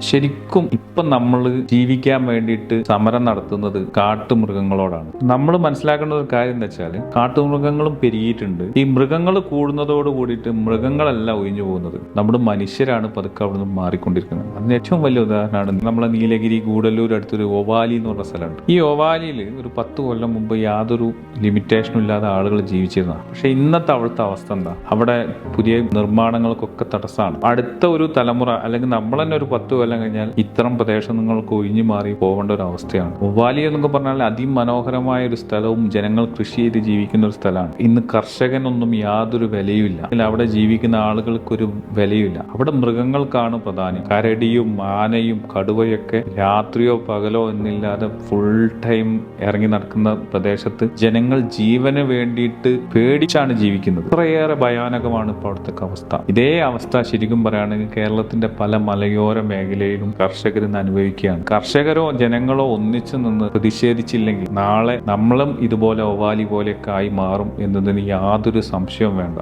ശരിക്കും ഇപ്പൊ നമ്മൾ ജീവിക്കാൻ വേണ്ടിയിട്ട് സമരം നടത്തുന്നത് കാട്ടുമൃഗങ്ങളോടാണ്. നമ്മൾ മനസ്സിലാക്കേണ്ട ഒരു കാര്യം എന്താ വെച്ചാൽ കാട്ടുമൃഗങ്ങളും പെരുകിയിട്ടുണ്ട്. ഈ മൃഗങ്ങൾ കൂടുന്നതോട് കൂടിയിട്ട് മൃഗങ്ങളല്ല ഒഴിഞ്ഞു പോകുന്നത്. നമ്മുടെ മനുഷ്യരാണ് പതുക്കെ അവിടെ നിന്ന് മാറിക്കൊണ്ടിരിക്കുന്നത്. അതിന് ഏറ്റവും വലിയ ഉദാഹരണമാണ് നമ്മളെ നീലഗിരി ഗൂഡല്ലൂർ അടുത്തൊരു ഒവാലി എന്ന് പറഞ്ഞ സ്ഥലമുണ്ട്. ഈ ഒവാലിയിൽ ഒരു പത്ത് കൊല്ലം മുമ്പ് യാതൊരു ലിമിറ്റേഷനും ഇല്ലാതെ ആളുകൾ ജീവിച്ചിരുന്നതാണ്. പക്ഷെ ഇന്നത്തെ അവിടുത്തെ അവസ്ഥ എന്താ? അവിടെ പുതിയ നിർമ്മാണങ്ങൾക്കൊക്കെ തടസ്സമാണ്. അടുത്ത ഒരു തലമുറ അല്ലെങ്കിൽ നമ്മൾ തന്നെ ഒരു പത്ത് കൊല്ലം കഴിഞ്ഞാൽ ഇത്തരം പ്രദേശങ്ങൾക്ക് ഒഴിഞ്ഞു മാറി പോകേണ്ട ഒരു അവസ്ഥയാണ്. വാലി എന്നൊക്കെ പറഞ്ഞാൽ അതിമനോഹരമായ ഒരു സ്ഥലവും ജനങ്ങൾ കൃഷി ചെയ്ത് ജീവിക്കുന്ന ഒരു സ്ഥലമാണ്. ഇന്ന് കർഷകനൊന്നും യാതൊരു വിലയുമില്ല. അവിടെ ജീവിക്കുന്ന ആളുകൾക്കൊരു വിലയുമില്ല. അവിടെ മൃഗങ്ങൾക്കാണ് പ്രധാനം കരടിയും ആനയും കടുവയൊക്കെ രാത്രിയോ പകലോ എന്നില്ലാതെ ഫുൾ ടൈം ഇറങ്ങി നടക്കുന്ന പ്രദേശത്ത് ജനങ്ങൾ ജീവന് വേണ്ടിയിട്ട് പേടിച്ചാണ് ജീവിക്കുന്നത്. അത്രയേറെ ഭയാനകമാണ് ഇപ്പോഴത്തെ അവസ്ഥ. ഇതേ അവസ്ഥ ശരിക്കും പറയുകയാണെങ്കിൽ കേരളത്തിന്റെ പല മലയോര മേഖലയിലും കർഷകർ ഇന്ന് അനുഭവിക്കുകയാണ്. കർഷകരോ ജനങ്ങളോ ഒന്നിച്ചു നിന്ന് പ്രതിഷേധിച്ചില്ലെങ്കിൽ നാളെ നമ്മളും ഇതുപോലെ ഒവാലി പോലെയൊക്കെ ആയി മാറും എന്നതിന് യാതൊരു സംശയവും വേണ്ട.